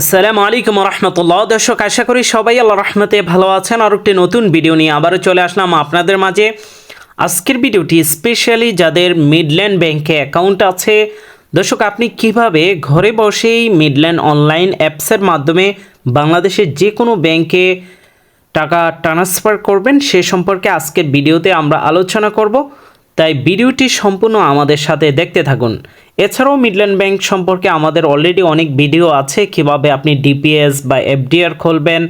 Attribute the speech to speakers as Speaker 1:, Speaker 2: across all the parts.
Speaker 1: আসসালামু আলাইকুম রহমতুল্লাহ। দর্শক, আশা করি সবাই আল্লাহ রহমতে ভালো আছেন। আর একটি নতুন ভিডিও নিয়ে আবারও চলে আসলাম আপনাদের মাঝে। আজকের ভিডিওটি স্পেশালি যাদের মিডল্যান্ড ব্যাংকে অ্যাকাউন্ট আছে, দর্শক, আপনি কীভাবে ঘরে বসেই মিডল্যান্ড অনলাইন অ্যাপসের মাধ্যমে বাংলাদেশের যে কোনো ব্যাংকে টাকা ট্রান্সফার করবেন, সে সম্পর্কে আজকের ভিডিওতে আমরা আলোচনা করব। তাই ভিডিওটি সম্পূর্ণ আমাদের সাথে দেখতে থাকুন। এছাড়াও মিডল্যান্ড ব্যাংক সম্পর্কে আমাদের অলরেডি অনেক ভিডিও আছে, কীভাবে আপনি ডিপিএস বা এফডিআর খুলবেন,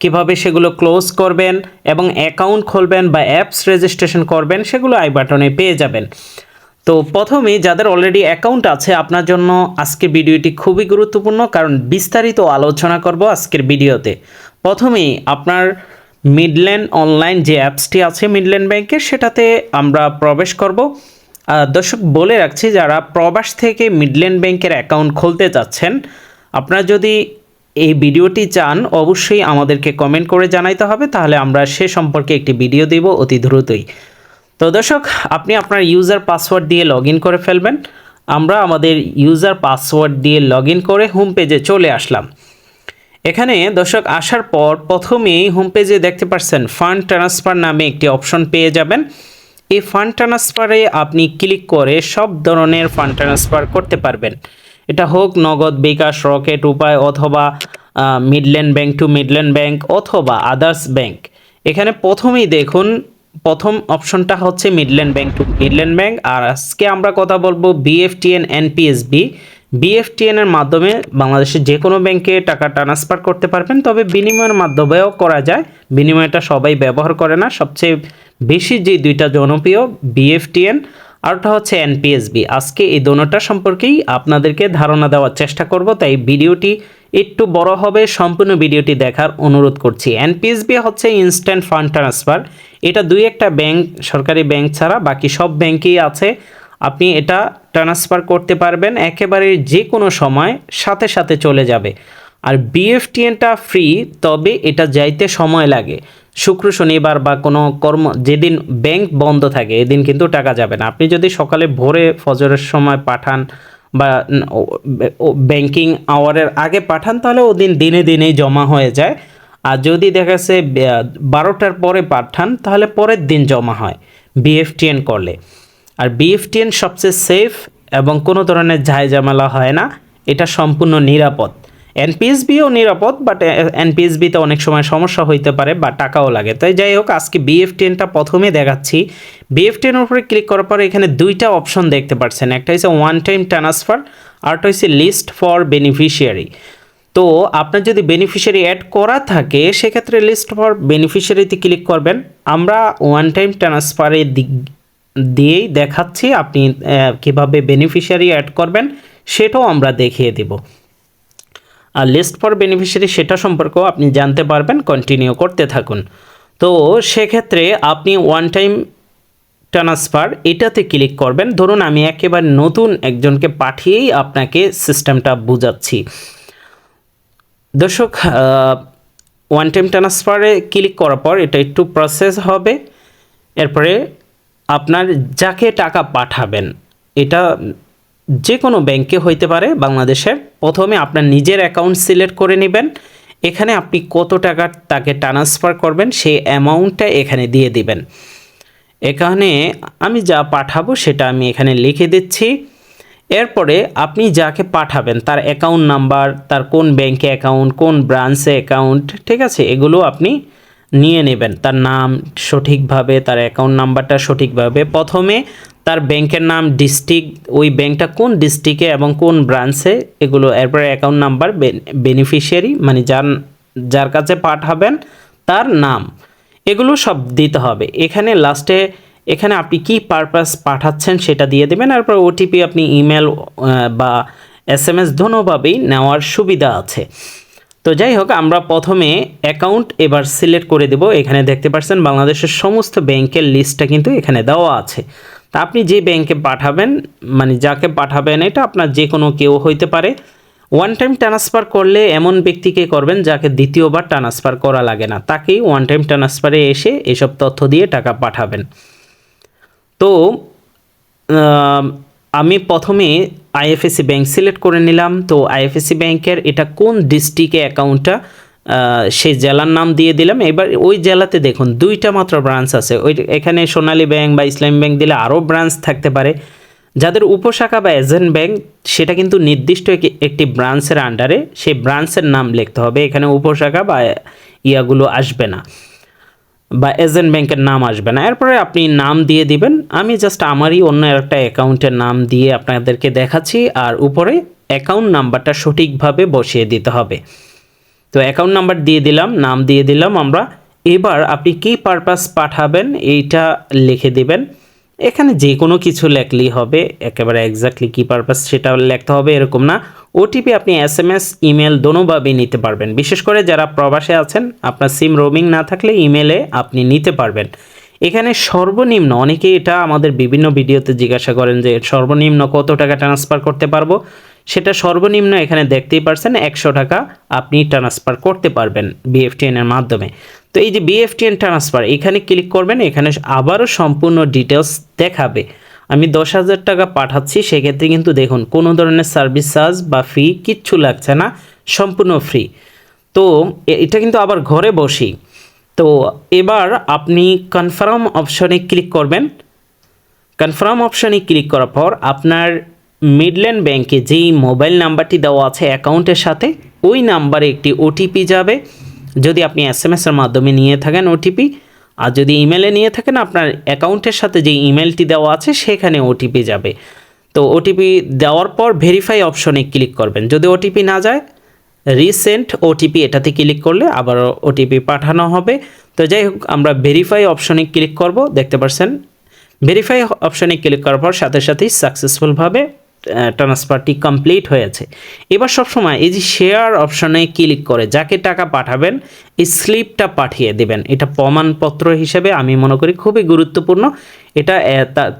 Speaker 1: কীভাবে সেগুলো ক্লোজ করবেন এবং অ্যাকাউন্ট খুলবেন বা অ্যাপস রেজিস্ট্রেশন করবেন, সেগুলো আই বাটনে পেয়ে যাবেন। তো প্রথমে যাদের অলরেডি অ্যাকাউন্ট আছে, আপনার জন্য আজকের ভিডিওটি খুবই গুরুত্বপূর্ণ, কারণ বিস্তারিত আলোচনা করব আজকের ভিডিওতে। প্রথমেই আপনার মিডল্যান্ড অনলাইন যে অ্যাপসটি আছে মিডল্যান্ড ব্যাংকের সেটাতে আমরা প্রবেশ করব। দর্শক, বলে রাখছি, যারা প্রবাস থেকে মিডল্যান্ড ব্যাংকের অ্যাকাউন্ট খুলতে চাচ্ছেন, আপনারা যদি এই ভিডিওটি চান, অবশ্যই আমাদেরকে কমেন্ট করে জানাইতে হবে, তাহলে আমরা সে সম্পর্কে একটি ভিডিও দেব অতি দ্রুতই। তো দর্শক, আপনি আপনার ইউজার পাসওয়ার্ড দিয়ে লগ করে ফেলবেন। আমরা আমাদের ইউজার পাসওয়ার্ড দিয়ে লগ করে হোম পেজে চলে আসলাম। এখানে দর্শক আসার পর প্রথমেই হোম পেজে দেখতে পাচ্ছেন ফান্ড ট্রান্সফার নামে একটি অপশন পেয়ে যাবেন। এই ফান্ড ট্রান্সফারে আপনি ক্লিক করে সব ধরনের ফান্ড ট্রান্সফার করতে পারবেন। এটা হোক নগদ, বিকাশ, রকেট, উপায় অথবা Midland bank to Midland bank অথবা আদার্স ব্যাংক এখানে প্রথমেই দেখুন, প্রথম অপশনটা হচ্ছে Midland bank to Midland bank আর আজকে আমরা কথা বলব বিএফটিএন এনপিএসবি বিএফটিএন এর মাধ্যমে বাংলাদেশের যে কোনো ব্যাংকে টাকা ট্রান্সফার করতে পারবেন, তবে বিনিময়ের মাধ্যমেও করা যায়। বিনিময়টা সবাই ব্যবহার করে না। সবচেয়ে বেশি যে দুইটা জনপ্রিয় বিএফটিএন আরটা হচ্ছে এনপিএসবি আজকে এই দোনোটা সম্পর্কেই আপনাদেরকে ধারণা দেওয়ার চেষ্টা করব, তাই ভিডিওটি একটু বড় হবে। সম্পূর্ণ ভিডিওটি দেখার অনুরোধ করছি। এনপিএসবি হচ্ছে ইনস্ট্যান্ট ফান্ড ট্রান্সফার এটা দুই একটা ব্যাংক, সরকারি ব্যাংক ছাড়া বাকি সব ব্যাংকেই আছে। আপনি এটা ট্রান্সফার করতে পারবেন একেবারে যে কোনো সময় সাথে সাথে চলে যাবে। আর বিএফটিএনটা ফ্রি তবে এটা যাইতে সময় লাগে। শুক্র, শনিবার বা কোনো কর্ম, যেদিন ব্যাংক বন্ধ থাকে, এদিন কিন্তু টাকা যাবে না। আপনি যদি সকালে ভোরে ফজরের সময় পাঠান বা ব্যাংকিং আওয়ারের আগে পাঠান, তাহলে ওদিন দিনে দিনেই জমা হয়ে যায়। আর যদি দেখা যাচ্ছে বারোটার পরে পাঠান, তাহলে পরের দিন জমা হয় বিএফটিএন করলে। আর বিএফটিএন সবচেয়ে সেফ এবং কোনো ধরনের ঝামেলা হয় না। এটা সম্পূর্ণ নিরাপদ। এনপিএসবিও নিরাপদ বাট এনপিএসবিতে অনেক সময় সমস্যা হইতে পারে বা টাকাও লাগে। তাই যাই হোক, আজকে বিএফটিএনটা প্রথমে দেখাচ্ছি। বিএফটিএনের উপরে ক্লিক করার পরে এখানে দুইটা অপশন দেখতে পাচ্ছেন একটা হচ্ছে ওয়ান টাইম ট্রান্সফার আরটা হচ্ছে লিস্ট ফর বেনিফিশিয়ারি তো আপনার যদি বেনিফিশিয়ারি অ্যাড করা থাকে, সেক্ষেত্রে লিস্ট ফর বেনিফিশিয়ারিতে ক্লিক করবেন। আমরা ওয়ান টাইম ট্রান্সফারের দিক দিয়েই দেখাচ্ছি আপনি কীভাবে বেনিফিশিয়ারি অ্যাড করবেন সেটাও আমরা দেখিয়ে দেব। আর লিস্ট ফর বেনিফিশিয়ারি সেটা সম্পর্কেও আপনি জানতে পারবেন কন্টিনিউ করতে থাকুন। তো সেক্ষেত্রে আপনি ওয়ান টাইম ট্রান্সফার এটাতে ক্লিক করবেন। ধরুন আমি একেবারে নতুন একজনকে পাঠিয়েই আপনাকে সিস্টেমটা বুঝাচ্ছি। দর্শক ওয়ান টাইম ট্রান্সফারে ক্লিক করার পর এটা একটু প্রসেস হবে। এরপরে আপনার যাকে টাকা পাঠাবেন, এটা যে কোনো ব্যাংকে হইতে পারে, বাংলাদেশের। প্রথমে আপনার নিজের অ্যাকাউন্ট সিলেক্ট করে নেবেন। এখানে আপনি কত টাকা তাকে ট্রান্সফার করবেন, সেই অ্যামাউন্টটা এখানে দিয়ে দিবেন। এখানে আমি যা পাঠাবো, সেটা আমি এখানে লিখে দিচ্ছি। এরপরে আপনি যাকে পাঠাবেন, তার অ্যাকাউন্ট নাম্বার, তার কোন ব্যাংকে অ্যাকাউন্ট, কোন ব্রাঞ্চে অ্যাকাউন্ট, ঠিক আছে? এগুলো আপনি নিয়ে নেবেন। তার নাম সঠিকভাবে, তার অ্যাকাউন্ট নাম্বারটা সঠিকভাবে। প্রথমে তার ব্যাংকের নাম ডিস্ট্রিক্ট ওই ব্যাংকটা কোন ডিস্ট্রিক্টে এবং কোন ব্রাঞ্চে এগুলো, এরপরে অ্যাকাউন্ট নাম্বার বেনিফিশিয়ারি মানে যার যার কাছে পাঠাবেন, তার নাম। এগুলো সব দিতে হবে। এখানে লাস্টে এখানে আপনি কি পারপাস পাঠাচ্ছেন সেটা দিয়ে দেবেন। তারপর ওটিপি আপনি ইমেল বা এস এম এস দোনোভাবেই নেওয়ার সুবিধা আছে। তো যাই হোক আমরা প্রথমে অ্যাকাউন্ট এবার সিলেক্ট করে দেব। এখানে দেখতে পাচ্ছেন বাংলাদেশের সমস্ত ব্যাংকের লিস্টটা কিন্তু এখানে দেওয়া আছে। তা আপনি যে ব্যাংকে পাঠাবেন মানে যাকে পাঠাবেন, এটা আপনার যে কোনো কেউ হইতে পারে। ওয়ান টাইম ট্রান্সফার করলে এমন ব্যক্তিকে করবেন যাকে দ্বিতীয়বার ট্রান্সফার করা লাগে না। তাকেই ওয়ান টাইম ট্রান্সফারে এসে এসব তথ্য দিয়ে টাকা পাঠাবেন। তো আমি প্রথমে আইএফএসি ব্যাংক সিলেক্ট করে নিলাম। তো আইএফএসি ব্যাংকের এটা কোন ডিস্ট্রিক্টে অ্যাকাউন্টটা সেই জেলার নাম দিয়ে দিলাম। এবার ওই জেলাতে দেখুন, দুইটা মাত্র ব্রাঞ্চ আছে। ওই এখানে সোনালী ব্যাংক বা ইসলামী ব্যাংক দিলে আরও ব্রাঞ্চ থাকতে পারে। যাদের উপশাখা বা এজেন্ট ব্যাংক, সেটা কিন্তু নির্দিষ্ট একটি- ব্রাঞ্চের আন্ডারে সেই ব্রাঞ্চের নাম লিখতে হবে। এখানে উপশাখা বা ইয়াগুলো আসবে না। বা এজেন্ট ব্যাংকের নাম আসবে না। এরপরে আপনি নাম দিয়ে দিবেন। আমি জাস্ট আমারই অন্য একটা অ্যাকাউন্টের নাম দিয়ে আপনাদেরকে দেখাচ্ছি আর উপরে অ্যাকাউন্ট নাম্বারটা সঠিকভাবে বসিয়ে দিতে হবে। তো অ্যাকাউন্ট নাম্বার দিয়ে দিলাম, নাম দিয়ে দিলাম আমরা। এবার আপনি কি পারপাস পাঠাবেন এইটা লিখে দিবেন। এখানে যে কোনো কিছু লেখলেই হবে, একেবারে এক্স্যাক্টলি কী পারপাস সেটা লেখতে হবে এরকম না। ওটিপি আপনি এস এম এস ইমেল দোনোভাবেই নিতে পারবেন। বিশেষ করে যারা প্রবাসে আছেন, আপনার সিম রোমিং না থাকলে ইমেলে আপনি নিতে পারবেন। এখানে সর্বনিম্ন, অনেকেই এটা আমাদের বিভিন্ন ভিডিওতে জিজ্ঞাসা করেন যে সর্বনিম্ন কত টাকা ট্রান্সফার করতে পারব? সেটা সর্বনিম্ন এখানে দেখতেই পারছেন একশো টাকা আপনি ট্রান্সফার করতে পারবেন বিএফটিএনের মাধ্যমে। তো এই যে বিএফটিএন ট্রান্সফার এখানে ক্লিক করবেন, এখানে আবারও সম্পূর্ণ ডিটেলস দেখাবে। আমি দশ হাজার টাকা পাঠাচ্ছি, সেক্ষেত্রে কিন্তু দেখুন, কোনো ধরনের সার্ভিস চার্জ বা ফি কিচ্ছু লাগছে না, সম্পূর্ণ ফ্রি তো এটা কিন্তু আবার ঘরে বসি তো এবার আপনি কনফার্ম অপশনে ক্লিক করবেন। কনফার্ম অপশনে ক্লিক করার পর আপনার মিডল্যান্ড ব্যাংকে যেই মোবাইল নাম্বারটি দেওয়া আছে অ্যাকাউন্টের সাথে, ওই নাম্বারে একটি ওটিপি যাবে। যদি আপনি এস এম এসের মাধ্যমে নিয়ে থাকেন ওটিপি আর যদি ইমেলে নিয়ে থাকেন, আপনার অ্যাকাউন্টের সাথে যে ইমেলটি দেওয়া আছে, সেখানে ওটিপি যাবে। তো ওটিপি দেওয়ার পর ভেরিফাই অপশনে ক্লিক করবেন। যদি ওটিপি না যায় রিসেন্ট ওটিপি এটাতে ক্লিক করলে আবার ওটিপি পাঠানো হবে। তো যাই হোক, আমরা ভেরিফাই অপশনে ক্লিক করব। দেখতে পাচ্ছেন ভেরিফাই অপশনে ক্লিক করার পর সাথে সাথেই সাকসেসফুলভাবে ট্রান্সফারটি কমপ্লিট হয়েছে। এবার সবসময় এই যে শেয়ার অপশনে ক্লিক করে, যাকে টাকা পাঠাবেন, এই স্লিপটা পাঠিয়ে দেবেন। এটা প্রমাণপত্র হিসেবে আমি মনে করি খুবই গুরুত্বপূর্ণ। এটা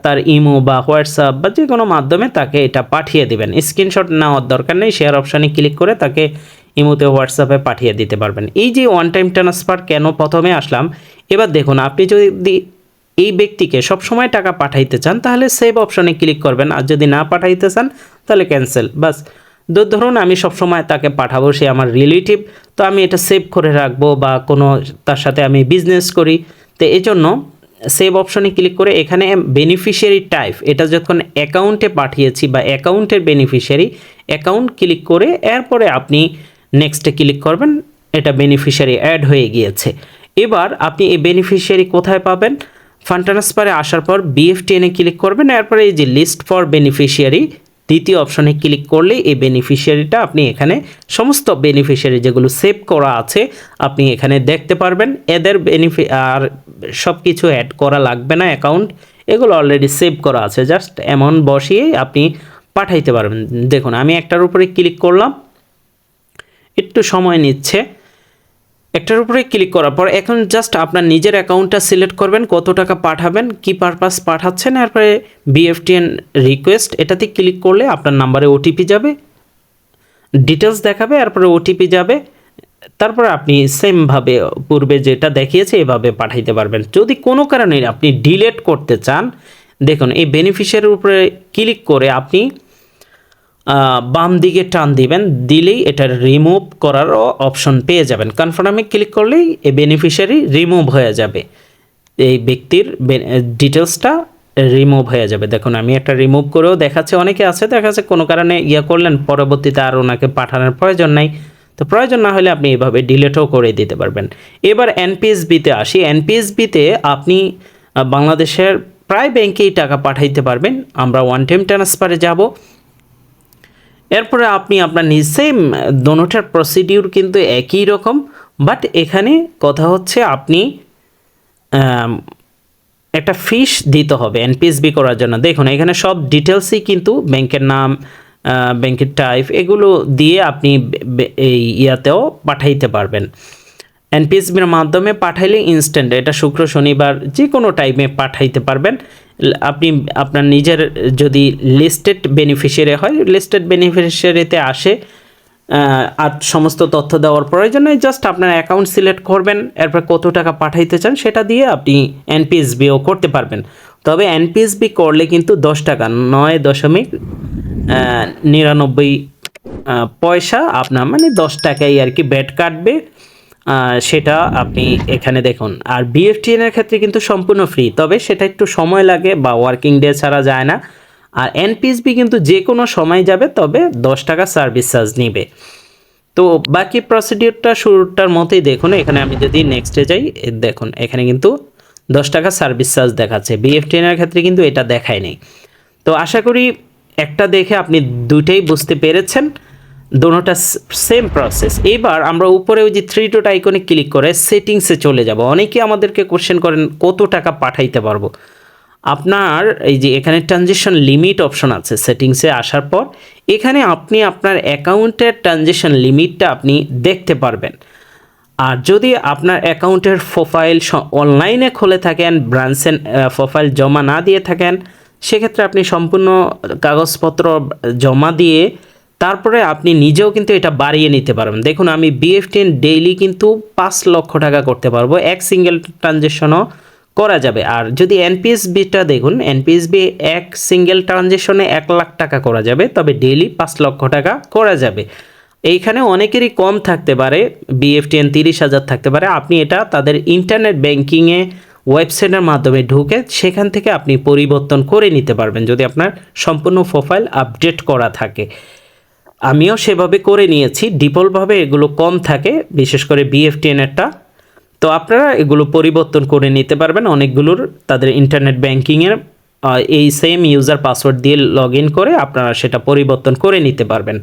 Speaker 1: তার ইমো বা হোয়াটসঅ্যাপ বা যে কোনো মাধ্যমে তাকে এটা পাঠিয়ে দিবেন। স্ক্রিনশট নেওয়ার দরকার নেই শেয়ার অপশনে ক্লিক করে তাকে ইমোতে, হোয়াটসঅ্যাপে পাঠিয়ে দিতে পারবেন। এই যে ওয়ান টাইম ট্রান্সফার কেন প্রথমে আসলাম, এবার দেখুন, আপনি যদি এই ব্যক্তিকে সবসময় টাকা পাঠাইতে চান, তাহলে সেভ অপশনে ক্লিক করবেন। আর যদি না পাঠাইতে চান, তাহলে ক্যান্সেল বাস ধরুন আমি সবসময় তাকে পাঠাবো, সে আমার রিলেটিভ তো আমি এটা সেভ করে রাখব বা কোনো তার সাথে আমি বিজনেস করি। তো এই জন্য সেভ অপশনে ক্লিক করে এখানে বেনিফিশিয়ারি টাইপ এটা যখন অ্যাকাউন্টে পাঠিয়েছি বা অ্যাকাউন্টের বেনিফিশিয়ারি অ্যাকাউন্ট ক্লিক করে এরপরে আপনি নেক্সটে ক্লিক করবেন, এটা বেনিফিশিয়ারি অ্যাড হয়ে গিয়েছে। এবার আপনি এই বেনিফিশিয়ারি কোথায় পাবেন? ফান্ড ট্রান্সফারে আসার পর বিএফটিএনে ক্লিক করবেন এরপরে এই যে লিস্ট ফর বেনিফিশিয়ারি দ্বিতীয় অপশনে ক্লিক করলে এই বেনিফিশিয়ারিটা আপনি এখানে সমস্ত বেনিফিশিয়ারি যেগুলো সেভ করা আছে, আপনি এখানে দেখতে পারবেন। এদের বেনিফি আর সব কিছু অ্যাড করা লাগবে না অ্যাকাউন্ট এগুলো অলরেডি সেভ করা আছে। জাস্ট এমন বসিয়েই আপনি পাঠাইতে পারবেন। দেখুন, আমি একটার উপরে ক্লিক করলাম, একটু সময় নিচ্ছে। একটার উপরে ক্লিক করার পর এখন জাস্ট আপনার নিজের অ্যাকাউন্টটা সিলেক্ট করবেন, কত টাকা পাঠাবেন, কি পারপাস পাঠাচ্ছেন এরপরে বিএফটিএন রিকোয়েস্ট এটাতে ক্লিক করলে আপনার নাম্বারে ওটিপি যাবে ডিটেলস দেখাবে এরপরে ওটিপি যাবে, তারপর আপনি সেমভাবে পূর্বে যেটা দেখিয়েছে এভাবে পাঠাইতে পারবেন। যদি কোনো কারণে আপনি ডিলেট করতে চান, দেখুন, এই বেনিফিশিয়ারির উপরে ক্লিক করে আপনি বাম দিকে টান দিবেন, দিলেই এটা রিমুভ করারও অপশন পেয়ে যাবেন। কনফার্মে ক্লিক করলেই এই বেনিফিশিয়ারি রিমুভ হয়ে যাবে। এই ব্যক্তির ডিটেলসটা রিমুভ হয়ে যাবে। দেখুন, আমি একটা রিমুভ করেও দেখাচ্ছে, অনেকে আছে দেখাচ্ছে কোনো কারণে ইয়ে করলেন, পরবর্তীতে আর ওনাকে পাঠানোর প্রয়োজন নাই। তো প্রয়োজন না হলে আপনি এভাবে ডিলেটও করে দিতে পারবেন। এবার এনপিএসবিতে আসি। এনপিএসবিতে আপনি বাংলাদেশের প্রায় ব্যাংকেই টাকা পাঠাইতে পারবেন। আমরা ওয়ান টাইম ট্রান্সফারে যাব। এরপরে আপনি আপনার সেম দোনোটার প্রসিডিউর কিন্তু একই রকম বাট এখানে কথা হচ্ছে আপনি একটা ফিস দিতে হবে এনপিএসবি করার জন্য। দেখুন, এখানে সব ডিটেলসই কিন্তু ব্যাংকের নাম ব্যাংকের টাইপ এগুলো দিয়ে আপনি এই ইয়াতেও পাঠাইতে পারবেন। এনপিএসবির মাধ্যমে পাঠাইলে ইনস্ট্যান্ট এটা শুক্র, শনিবার যে কোনো টাইমে পাঠাইতে পারবেন। আপনি, আপনার নিজের যদি লিস্টেড বেনিফিশিয়ারি হয় লিস্টেড বেনিফিশিয়ারিতে আসে আর সমস্ত তথ্য দেওয়ার প্রয়োজনে জাস্ট আপনার অ্যাকাউন্ট সিলেক্ট করবেন, এরপর কত টাকা পাঠাইতে চান সেটা দিয়ে আপনি এনপিএসবিও করতে পারবেন। তবে এনপিএসবি করলে কিন্তু দশ টাকা, নয় দশমিক নিরানব্বই পয়সা আপনার মানে দশ টাকাই আর কি ব্যাট কাটবে। সেটা আপনি এখানে দেখুন। আর বিএফটিএন এর ক্ষেত্রে কিন্তু সম্পূর্ণ ফ্রি তবে সেটা একটু সময় লাগে বা ওয়ার্কিং ডে ছাড়া যায় না। আর এনপিএসবি কিন্তু যে কোনো সময় যাবে, তবে দশ টাকা সার্ভিস চার্জ নিবে। তো বাকি প্রসিডিওরটা শুরুটার মতোই দেখুন, এখানে আমি যদি নেক্সটে যাই দেখুন, এখানে কিন্তু দশ টাকা সার্ভিস চার্জ দেখাচ্ছে। বিএফটিএন এর ক্ষেত্রে কিন্তু এটা দেখায় নেই। তো আশা করি একটা দেখে আপনি দুইটাই বুঝতে পেরেছেন। দোনোটা সেম প্রসেস এবার আমরা উপরে ওই যে থ্রি ডট আইকনে ক্লিক করে সেটিংসে চলে যাব। অনেকে আমাদেরকে কোশ্চেন করেন, কত টাকা পাঠাইতে পারব? আপনার এই যে এখানে ট্রানজেকশন লিমিট অপশন আছে সেটিংসে আসার পর, এখানে আপনি আপনার অ্যাকাউন্টের ট্রানজেকশন লিমিটটা আপনি দেখতে পারবেন। আর যদি আপনার অ্যাকাউন্টের প্রোফাইল অনলাইনে খুলে থাকেন ব্রাঞ্চের প্রোফাইল জমা না দিয়ে থাকেন, সেক্ষেত্রে আপনি সম্পূর্ণ কাগজপত্র জমা দিয়ে তারপরে আপনি নিজেও কিন্তু এটা বাড়িয়ে নিতে পারবেন। দেখুন, আমি বিএফটিএন ডেইলি কিন্তু পাঁচ লক্ষ টাকা করতে পারব। এক সিঙ্গেল ট্রানজেকশনও করা যাবে। আর যদি এনপিএসবিটা দেখুন এনপিএসবি এক সিঙ্গেল ট্রানজেকশনে এক লাখ টাকা করা যাবে, তবে ডেইলি পাঁচ লক্ষ টাকা করা যাবে। এইখানে অনেকেরই কম থাকতে পারে বিএফটিএন তিরিশ হাজার থাকতে পারে। আপনি এটা তাদের ইন্টারনেট ব্যাংকিংয়ে ওয়েবসাইটের মাধ্যমে ঢুকে সেখান থেকে আপনি পরিবর্তন করে নিতে পারবেন, যদি আপনার সম্পূর্ণ প্রোফাইল আপডেট করা থাকে। আমিও সেভাবে করে নিয়েছি। ডিফল্টভাবে এগুলো কম থাকে বিশেষ করে বিএফটিএনেরটা তো আপনারা এগুলো পরিবর্তন করে নিতে পারবেন। অনেকগুলোর তাদের ইন্টারনেট ব্যাংকিংয়ের আহ, এই সেম ইউজার পাসওয়ার্ড দিয়ে লগ করে আপনারা সেটা পরিবর্তন করে নিতে পারবেন।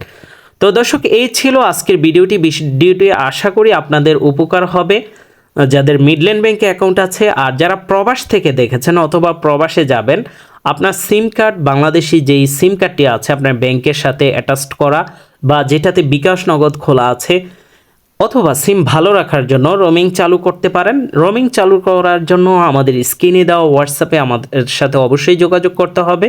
Speaker 1: তো দর্শক এই ছিল আজকের ভিডিওটি। ভিডিওটি আশা করি আপনাদের উপকার হবে। যাদের মিডল্যান্ড ব্যাংকে অ্যাকাউন্ট আছে আর যারা প্রবাস থেকে দেখেছেন অথবা প্রবাসে যাবেন, আপনার সিম কার্ড, বাংলাদেশি যেই সিম কার্ডটি আছে আপনার ব্যাংকের সাথে অ্যাটাচড করা বা যেটাতে বিকাশ নগদ খোলা আছে অথবা সিম ভালো রাখার জন্য রোমিং চালু করতে পারেন। রোমিং চালু করার জন্য আমাদের স্ক্রিনে দেওয়া হোয়াটসঅ্যাপে আমাদের সাথে অবশ্যই যোগাযোগ করতে হবে।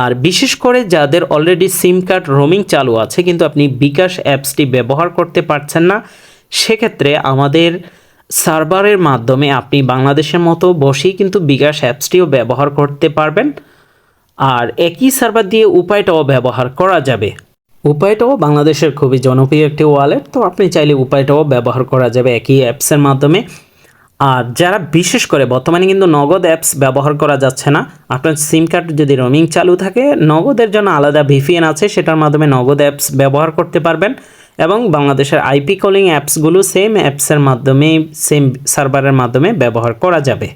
Speaker 1: আর বিশেষ করে যাদের অলরেডি সিম কার্ড রোমিং চালু আছে কিন্তু আপনি বিকাশ অ্যাপসটি ব্যবহার করতে পারছেন না, সেক্ষেত্রে আমাদের সার্ভারের মাধ্যমে আপনি বাংলাদেশের মতো বসেই কিন্তু বিকাশ অ্যাপসটিও ব্যবহার করতে পারবেন। আর একই সার্ভার দিয়ে উপায়টাও ব্যবহার করা যাবে। উপায়টাও বাংলাদেশের খুবই জনপ্রিয় একটি ওয়ালেট, তো আপনি চাইলে উপায়টাও ব্যবহার করা যাবে একই অ্যাপসের মাধ্যমে। আর যারা বিশেষ করে বর্তমানে কিন্তু নগদ অ্যাপস ব্যবহার করা যাচ্ছে না, আপনার সিম কার্ড যদি রোমিং চালু থাকে, নগদের জন্য আলাদা ভিপিএন আছে, সেটার মাধ্যমে নগদ অ্যাপস ব্যবহার করতে পারবেন। এবং বাংলাদেশের আইপি কলিং অ্যাপসগুলো সেম অ্যাপসের মাধ্যমে সেম সার্ভারের মাধ্যমে ব্যবহার করা যাবে।